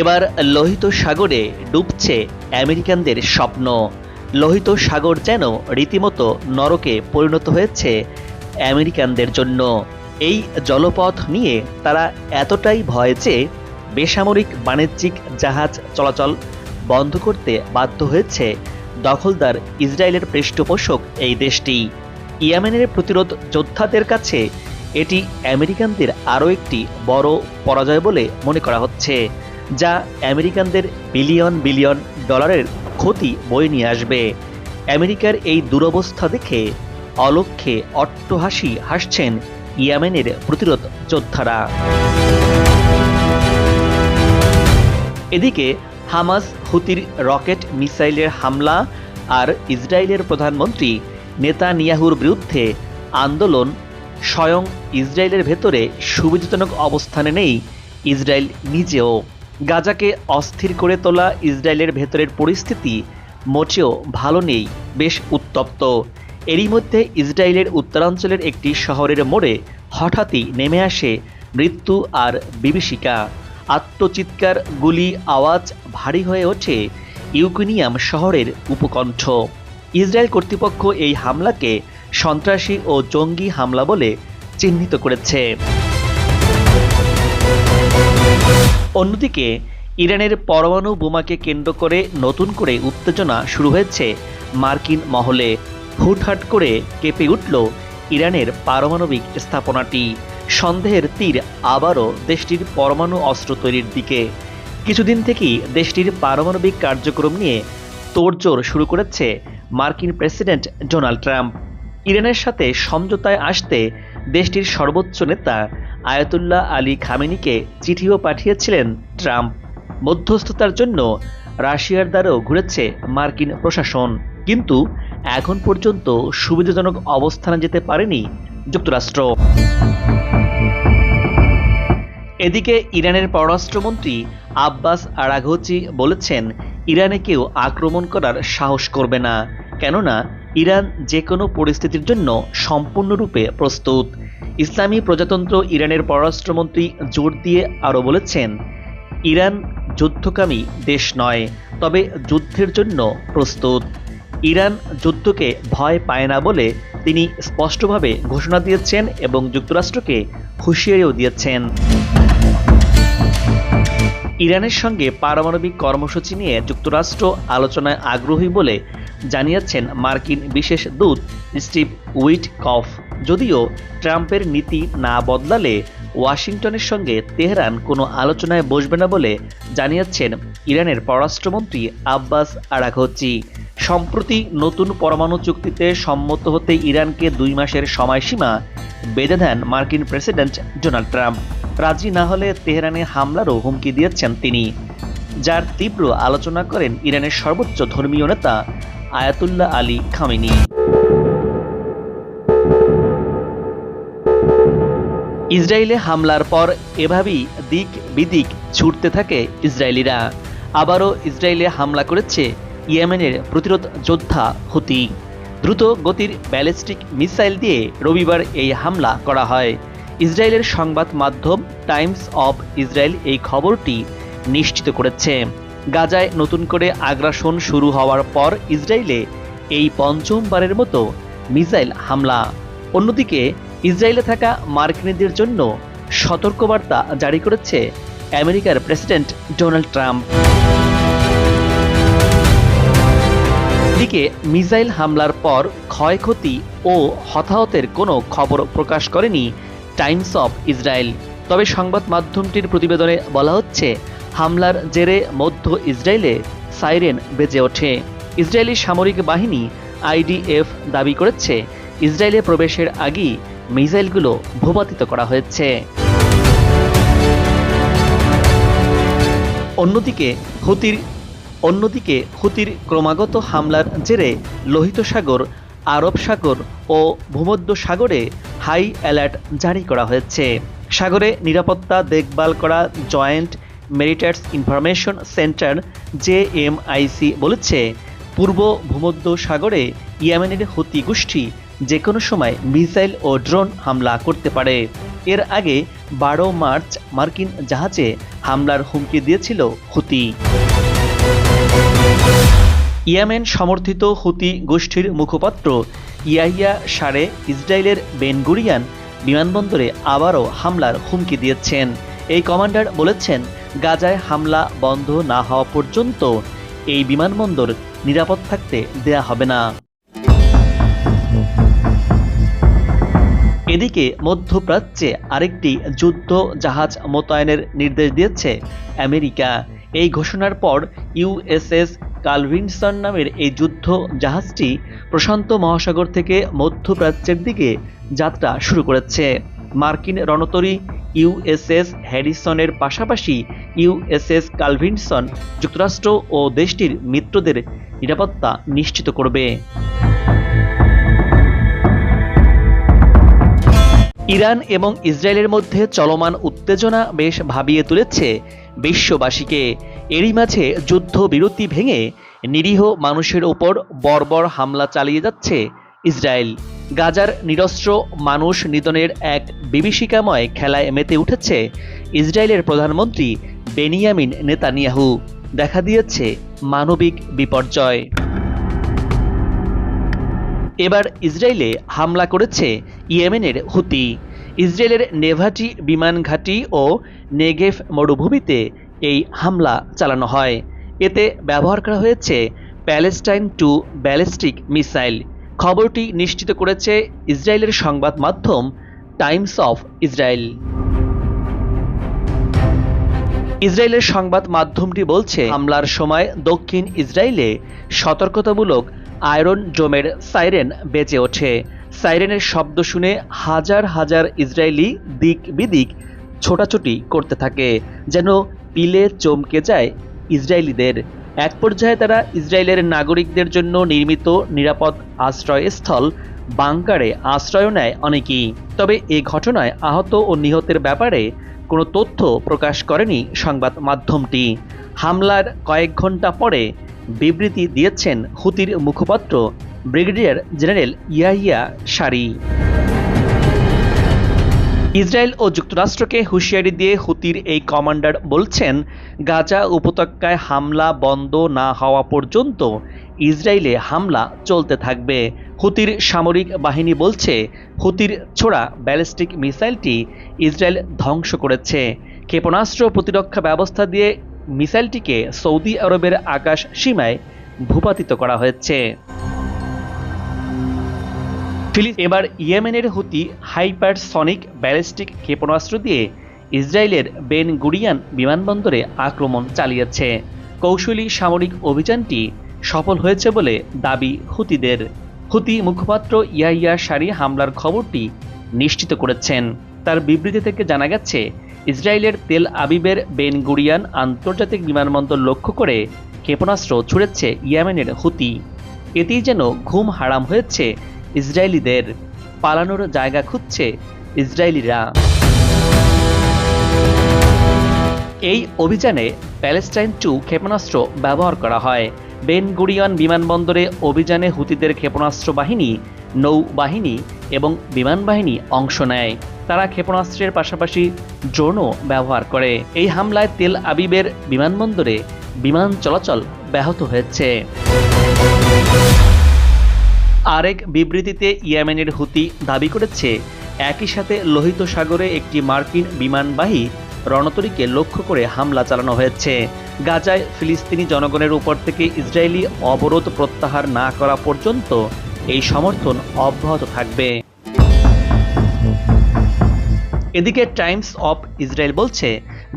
এবার লোহিত সাগরে ডুবছে আমেরিকানদের স্বপ্ন। লোহিত সাগর যেন রীতিমতো নরকে পরিণত হয়েছে আমেরিকানদের জন্য। এই জলপথ নিয়ে তারা এতটাই ভয় যে বেসামরিক বাণিজ্যিক জাহাজ চলাচল বন্ধ করতে বাধ্য হয়েছে দখলদার ইসরায়েলের পৃষ্ঠপোষক এই দেশটি। ইয়েমেনের প্রতিরোধ যোদ্ধাদের কাছে এটি আমেরিকানদের আরও একটি বড় পরাজয় বলে মনে করা হচ্ছে। যা আমেরিকানদের বিলিয়ন বিলিয়ন ডলারের ক্ষতি বয়ে নিয়ে আসবে। আমেরিকার এই দুরবস্থা দেখে অলক্ষ্যে অট্টহাসি হাসছেন ইয়ামেনের প্রতিরোধ যোদ্ধারা। এদিকে হামাস, হুতির রকেট, মিসাইলের হামলা আর ইসরায়েলের প্রধানমন্ত্রী নেতানিয়াহুর বিরুদ্ধে আন্দোলন স্বয়ং ইসরায়েলের ভেতরে সুবিধাজনক অবস্থানে নেই ইসরায়েল নিজেও। গাজাকে অস্থির করে তোলা ইসরায়েলের ভেতরের পরিস্থিতি মোটেও ভালো নেই, বেশ উত্তপ্ত। এরই মধ্যে ইসরায়েলের উত্তরাঞ্চলের একটি শহরের মোড়ে হঠাৎই নেমে আসে মৃত্যু আর বিভীষিকা। আত্মচিৎকার, গুলি, আওয়াজ ভারী হয়ে ওঠে ইউক্রেনিয়াম শহরের উপকণ্ঠ। ইসরায়েল কর্তৃপক্ষ এই হামলাকে সন্ত্রাসী ও জঙ্গি হামলা বলে চিহ্নিত করেছে। অন্যদিকে, ইরানের পরমাণু বোমাকে কেন্দ্র করে নতুন করে উত্তেজনা শুরু হয়েছে। মার্কিন মহলে হুটহাট করে কেঁপে উঠল ইরানের পারমাণবিক স্থাপনাটি। সন্দেহের তীর আবারও দেশটির পরমাণু অস্ত্র তৈরির দিকে। কিছুদিন থেকেই দেশটির পারমাণবিক কার্যক্রম নিয়ে তোড়জোড় শুরু করেছে মার্কিন প্রেসিডেন্ট ডোনাল্ড ট্রাম্প। ইরানের সাথে সমঝোতায় আসতে দেশটির সর্বোচ্চ নেতা আয়াতুল্লাহ আলী খামেনিকে চিঠিও পাঠিয়েছিলেন ট্রাম্প। মধ্যস্থতার জন্য রাশিয়ার দ্বারাও ঘুরেছে মার্কিন প্রশাসন। কিন্তু এখন পর্যন্ত সুবিধাজনক অবস্থানে যেতে পারেনি যুক্তরাষ্ট্র। এদিকে ইরানের পররাষ্ট্রমন্ত্রী আব্বাস আরাঘচি বলেছেন, ইরানে কেউ আক্রমণ করার সাহস করবে না। কেননা ইরান যে কোনো পরিস্থিতির জন্য সম্পূর্ণরূপে প্রস্তুত। ইসলামী প্রজাতন্ত্র ইরানের পররাষ্ট্রমন্ত্রী জোর দিয়ে আরও বলেছেন, ইরান যুদ্ধকামী দেশ নয়, তবে যুদ্ধের জন্য প্রস্তুত। ইরান যুদ্ধকে ভয় পায় না বলে তিনি স্পষ্টভাবে ঘোষণা দিয়েছেন এবং যুক্তরাষ্ট্রকে হুঁশিয়ারিও দিয়েছেন। ইরানের সঙ্গে পারমাণবিক কর্মসূচি নিয়ে যুক্তরাষ্ট্র আলোচনায় আগ্রহী বলে জানিয়েছেন মার্কিন বিশেষ দূত স্টিভ উইট কফ যদিও ট্রাম্পের নীতি না বদলালে ওয়াশিংটনের সঙ্গে তেহরান কোনো আলোচনায় বসবে না বলে জানিয়েছেন ইরানের পররাষ্ট্রমন্ত্রী আব্বাস আরাঘচি। সম্প্রতি নতুন পরমাণু চুক্তিতে সম্মত হতে ইরানকে দুই মাসের সময়সীমা বেঁধে দেন মার্কিন প্রেসিডেন্ট ডোনাল্ড ট্রাম্প। রাজি না হলে তেহরানে হামলারও হুমকি দিয়েছেন তিনি। যার তীব্র আলোচনা করেন ইরানের সর্বোচ্চ ধর্মীয় নেতা আয়াতুল্লাহ আলী খামিনি। ইসরায়েলে হামলার পর এভাবেই দিক বিদিক ছুটতে থাকে ইসরায়েলিরা। আবারও ইসরায়েলে হামলা করেছে ইয়েমেনের প্রতিরোধ যোদ্ধা হুতি। দ্রুত গতির ব্যালিস্টিক মিসাইল দিয়ে রবিবার এই হামলা করা হয়। ইসরায়েলের সংবাদ মাধ্যম টাইমস অব ইসরায়েল এই খবরটি নিশ্চিত করেছে। গাজায় নতুন করে আগ্রাসন শুরু হওয়ার পর ইসরায়েলে এই পঞ্চমবারের মতো মিসাইল হামলা। অন্যদিকে, ইসরায়েলে থাকা মার্কিনীদের জন্য সতর্কবার্তা জারি করেছে আমেরিকার প্রেসিডেন্ট ডোনাল্ড ট্রাম্প। দিকে মিসাইল হামলার পর ক্ষয়ক্ষতি ও হতাহতের কোনো খবর প্রকাশ করেনি টাইমস অফ ইসরায়েল। তবে সংবাদ মাধ্যমটির প্রতিবেদনে বলা হচ্ছে, হামলার জেরে মধ্য ইসরায়েলে সাইরেন বেজে ওঠে। ইসরায়েলি সামরিক বাহিনী আইডিএফ দাবি করেছে, ইসরায়েলে প্রবেশের আগেই মিসাইলগুলো ভূপাতিত করা হয়েছে। অন্যদিকে, হুতির অন্যদিকে হুতির ক্রমাগত হামলার জেরে লোহিত সাগর, আরব সাগর ও ভূমধ্য সাগরে হাই অ্যালার্ট জারি করা হয়েছে। সাগরে নিরাপত্তা দেখভাল করা joint maritime information centre JMIC বলেছে, পূর্ব ভূমধ্য সাগরে ইয়েমেনের হুতি গোষ্ঠী যে কোনো সময় মিসাইল ও ড্রোন হামলা করতে পারে। এর আগে বারো মার্চ মার্কিন জাহাজে হামলার হুমকি দিয়েছিল হুতি। ইয়েমেন সমর্থিত হুতি গোষ্ঠীর মুখপাত্র ইয়াহিয়া সারে ইসরায়েলের বেনগুরিয়ান বিমানবন্দরে আবারও হামলার হুমকি দিয়েছেন। এই কমান্ডার বলেছেন, গাজায় হামলা বন্ধ না হওয়া পর্যন্ত এই বিমানবন্দর নিরাপদ থাকতে দেয়া হবে না। এদিকে মধ্যপ্রাচ্যে আরেকটি যুদ্ধ জাহাজ মোতায়েনের নির্দেশ দিয়েছে আমেরিকা। এই ঘোষণার পর ইউএসএস কালভিনসন নামের এই যুদ্ধ জাহাজটি প্রশান্ত মহাসাগর থেকে মধ্যপ্রাচ্যের দিকে যাত্রা শুরু করেছে। মার্কিন রণতরী ইউএসএস হ্যারিসনের পাশাপাশি ইউএসএস কালভিনসন যুক্তরাষ্ট্র ও দেশটির মিত্রদের নিরাপত্তা নিশ্চিত করবে। ইরান এবং ইসরায়েলের মধ্যে চলমান উত্তেজনা বেশ ভাবিয়ে তুলেছে বিশ্ববাসীকে। এরই মাঝে যুদ্ধবিরতি ভেঙে নিরীহ মানুষের ওপর বর্বর হামলা চালিয়ে যাচ্ছে ইসরায়েল। গাজার নিরস্ত্র মানুষ নিধনের এক বিভীষিকাময় খেলায় মেতে উঠেছে ইসরায়েলের প্রধানমন্ত্রী বেনিয়ামিন নেতানিয়াহু। দেখা দিয়েছে মানবিক বিপর্যয়। এবার ইসরায়েলে হামলা করেছে ইয়েমেনের হুতি। ইসরায়েলের নেভাটি বিমান ঘাঁটি ও নেগেভ মরুভূমিতে এই হামলা চালানো হয়। এতে ব্যবহার করা হয়েছে প্যালেস্টাইন টু ব্যালিস্টিক মিসাইল। খবরটি নিশ্চিত করেছে ইসরায়েলের সংবাদ মাধ্যম টাইমস অফ ইসরায়েল। ইসরায়েলের সংবাদ মাধ্যমটি বলছে, হামলার সময় দক্ষিণ ইসরায়েলে সতর্কতামূলক আয়রন ডোমের সাইরেন বেজে ওঠে। সাইরেনের শব্দ শুনে হাজার হাজার ইসরায়েলি দিক বিদিক ছোটাছুটি করতে থাকে, যেন পিলে চমকে যায় ইসরায়েলিদের। এক পর্যায়ে তারা ইসরায়েলের নাগরিকদের জন্য নির্মিত নিরাপদ আশ্রয়স্থল বাংকারে আশ্রয় নেয় অনেকেই। তবে এ ঘটনায় আহত ও নিহতের ব্যাপারে কোনো তথ্য প্রকাশ করেনি সংবাদ মাধ্যমটি। হামলার কয়েক ঘণ্টা পরে বিবৃতি দিয়েছেন হুতির মুখপাত্র ব্রিগেডিয়ার জেনারেল ইয়াহিয়া সারি। ইসরায়েল ও যুক্তরাষ্ট্রকে হুঁশিয়ারি দিয়ে হুতির এই কমান্ডার বলছেন, গাজা উপত্যকায় হামলা বন্ধ না হওয়া পর্যন্ত ইসরায়েলে হামলা চলতে থাকবে। হুতির সামরিক বাহিনী বলছে, হুতির ছোড়া ব্যালিস্টিক মিসাইলটি ইসরায়েল ধ্বংস করেছে। ক্ষেপণাস্ত্র প্রতিরক্ষা ব্যবস্থা দিয়ে মিসাইলটিকে সৌদি আরবের আকাশ সীমায় ভূপাতিত করা হয়েছে। ফিলিস এবার ইয়েমেনের হুতি হাইপারসনিক ব্যালিস্টিক ক্ষেপণাস্ত্র দিয়ে ইসরায়েলের বেন গুরিয়ান বিমানবন্দরে আক্রমণ চালিয়েছে। কৌশলী সামরিক অভিযানটি সফল হয়েছে বলে দাবি হুতিদের। হুতি মুখপাত্র ইয়াইয়া সারি হামলার খবরটি নিশ্চিত করেছেন। তার বিবৃতি থেকে জানা গেছে, ইসরায়েলের তেল আবিবের বেন গুরিয়ান আন্তর্জাতিক বিমানবন্দর লক্ষ্য করে ক্ষেপণাস্ত্র ছুড়েছে ইয়েমেনের হুতি। এতেই যেন ঘুম হারাম হয়েছে ইসরায়েলিদের পালানোর জায়গা খুঁজছে ইসরায়েলিরা। এই অভিযানে প্যালেস্টাইন টু ক্ষেপণাস্ত্র ব্যবহার করা হয়। বেন গুরিয়ান বিমানবন্দরে অভিযানে হুতিদের ক্ষেপণাস্ত্র বাহিনী, নৌবাহিনী এবং বিমান বাহিনী অংশ নেয়। তারা ক্ষেপণাস্ত্রের পাশাপাশি ড্রোনও ব্যবহার করে। এই হামলায় তেল আবিবের বিমানবন্দরে বিমান চলাচল ব্যাহত হয়েছে। আরেক বিবৃতিতে ইয়েমেনের হুতি দাবি করেছে, একই সাথে লোহিত সাগরে একটি মার্কিন বিমানবাহী রণতরীকে লক্ষ্য করে হামলা চালানো হয়েছে। গাজায় ফিলিস্তিনি জনগণের উপর থেকে ইসরায়েলি অবরোধ প্রত্যাহার না করা পর্যন্ত এই সমর্থন অব্যাহত থাকবে। এদিকে টাইমস অফ ইসরায়েল বলছে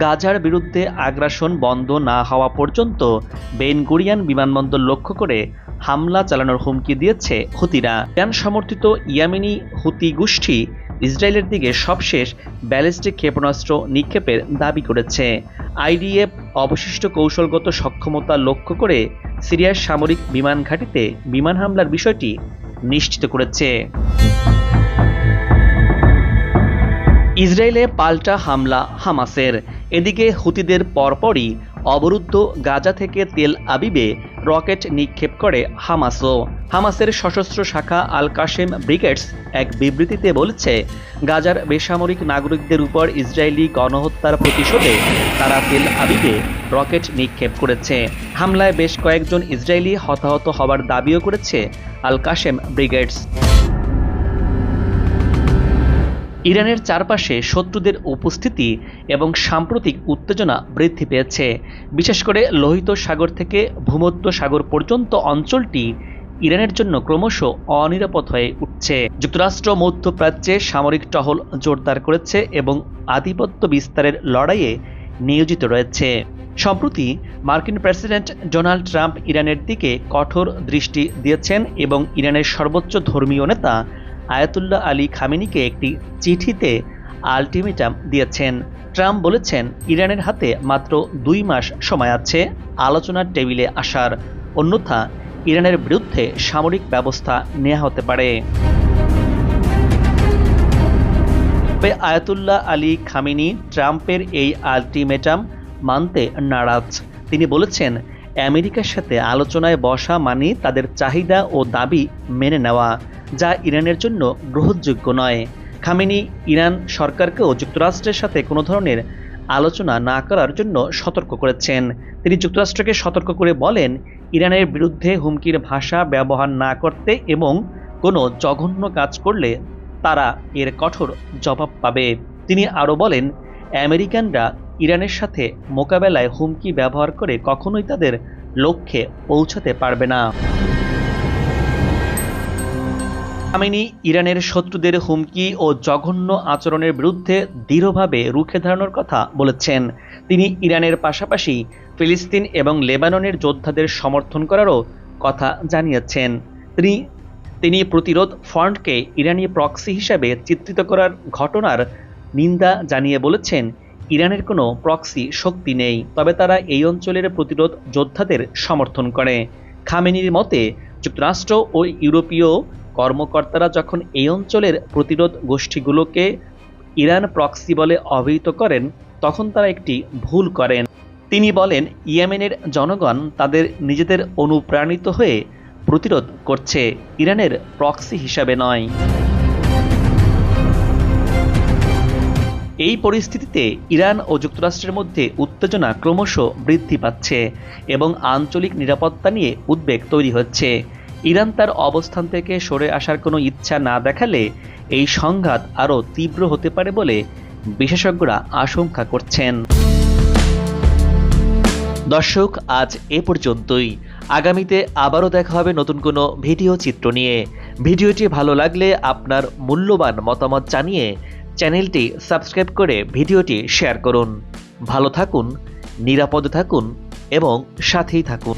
গাজার বিরুদ্ধে আগ্রাসন বন্ধ না হওয়া পর্যন্ত বেনগুরিয়ান বিমানবন্দর লক্ষ্য করে হামলা চালানোর হুমকি দিয়েছে হুতিরা। ইরান সমর্থিত ইয়ামিনী হুতি গোষ্ঠী ইসরায়েলের দিকে সবশেষ ব্যালিস্টিক ক্ষেপণাস্ত্র নিক্ষেপের দাবি করেছে। আইডিএফ অবশিষ্ট কৌশলগত সক্ষমতা লক্ষ্য করে সিরিয়ার সামরিক বিমান ঘাঁটিতে বিমান হামলার বিষয়টি নিশ্চিত করেছে। ইসরায়েলে পাল্টা হামলা হামাসের। এদিকে হুতিদের পরপরই অবরুদ্ধ গাজা থেকে তেল আবিবে রকেট নিক্ষেপ করে হামাসও। হামাসের সশস্ত্র শাখা আল কাশেম ব্রিগেডস এক বিবৃতিতে বলেছে, গাজার বেসামরিক নাগরিকদের উপর ইসরায়েলি গণহত্যার প্রতিশোধে তারা তেল আবিবে রকেট নিক্ষেপ করেছে। হামলায় বেশ কয়েকজন ইসরায়েলি হতাহত হওয়ার দাবিও করেছে আল কাশেম ব্রিগেডস। ইরানের চারপাশে শত্রুদের উপস্থিতি এবং সাম্প্রতিক উত্তেজনা বৃদ্ধি পেয়েছে। বিশেষ করে লোহিত সাগর থেকে ভূমধ্য সাগর পর্যন্ত অঞ্চলটি ইরানের জন্য ক্রমশ অনিরাপদ হয়ে উঠছে। যুক্তরাষ্ট্র মধ্যপ্রাচ্যে সামরিক টহল জোরদার করেছে এবং আধিপত্য বিস্তারের লড়াইয়ে নিয়োজিত রয়েছে। সম্প্রতি মার্কিন প্রেসিডেন্ট ডোনাল্ড ট্রাম্প ইরানের দিকে কঠোর দৃষ্টি দিয়েছেন এবং ইরানের সর্বোচ্চ ধর্মীয় নেতা আয়াতুল্লাহ আলী খামেনিকে একটি চিঠিতে আলটিমেটাম দিয়েছেন। ট্রাম্প বলেছেন, ইরানের হাতে মাত্র দুই মাস সময় আছে আলোচনার টেবিলে আসার। অন্যথা, ইরানের বিরুদ্ধে সামরিক ব্যবস্থা নেওয়া হতে পারে। আয়াতুল্লাহ আলী খামিনি ট্রাম্পের এই আলটিমেটাম মানতে নারাজ। তিনি বলেছেন আমেরিকার সাথে আলোচনায় বসা মানে তাদের চাহিদা ও দাবি মেনে নেওয়া, যা ইরানের জন্য গ্রহণযোগ্য নয়। খামেনি, ইরান সরকারকেও যুক্তরাষ্ট্রের সাথে কোনো ধরনের আলোচনা না করার জন্য সতর্ক করেছেন। তিনি যুক্তরাষ্ট্রকে সতর্ক করে বলেন, ইরানের বিরুদ্ধে হুমকির ভাষা ব্যবহার না করতে এবং কোনো জঘন্য কাজ করলে তারা এর কঠোর জবাব পাবে। তিনি আরও বলেন, আমেরিকানরা ইরানের সাথে মোকাবেলায় হুমকি ব্যবহার করে কখনোই তাদের লক্ষ্যে পৌঁছাতে পারবে না। খামেনি ইরানের শত্রুদের হুমকি ও জঘন্য আচরণের বিরুদ্ধে দৃঢ়ভাবে রুখে দাঁড়ানোর কথা বলেছেন। তিনি ইরানের পাশাপাশি ফিলিস্তিন এবং লেবাননের যোদ্ধাদের সমর্থন করারও কথা জানিয়েছেন। তিনি তিনি প্রতিরোধ ফ্রন্টকে ইরানি প্রক্সি হিসাবে চিত্রিত করার ঘটনার নিন্দা জানিয়ে বলেছেন ইরানের কোনো প্রক্সি শক্তি নেই, তবে তারা এই অঞ্চলের প্রতিরোধ যোদ্ধাদের সমর্থন করে। খামেনির মতে, যুক্তরাষ্ট্র ও ইউরোপীয় কর্মকর্তারা যখন এই অঞ্চলের প্রতিরোধ গোষ্ঠীগুলোকে ইরান প্রক্সি বলে অভিহিত করেন, তখন তারা একটি ভুল করেন। তিনি বলেন, ইয়েমেনের জনগণ তাদের নিজেদের অনুপ্রাণিত হয়ে প্রতিরোধ করছে, ইরানের প্রক্সি হিসাবে নয়। এই পরিস্থিতিতে ইরান ও যুক্তরাষ্ট্রের মধ্যে উত্তেজনা ক্রমশ বৃদ্ধি পাচ্ছে এবং আঞ্চলিক নিরাপত্তা নিয়ে উদ্বেগ তৈরি হচ্ছে। ইরান তার অবস্থান থেকে সরে আসার কোনো ইচ্ছা না দেখালে এই সংঘাত আরও তীব্র হতে পারে বলে বিশেষজ্ঞরা আশঙ্কা করছেন। দর্শক, আজ এ পর্যন্তই। আগামীতে আবারও দেখা হবে নতুন কোনো ভিডিও চিত্র নিয়ে। ভিডিওটি ভালো লাগলে আপনার মূল্যবান মতামত জানিয়ে চ্যানেলটি সাবস্ক্রাইব করে ভিডিওটি শেয়ার করুন। ভালো থাকুন নিরাপদে থাকুন এবং সাথেই থাকুন।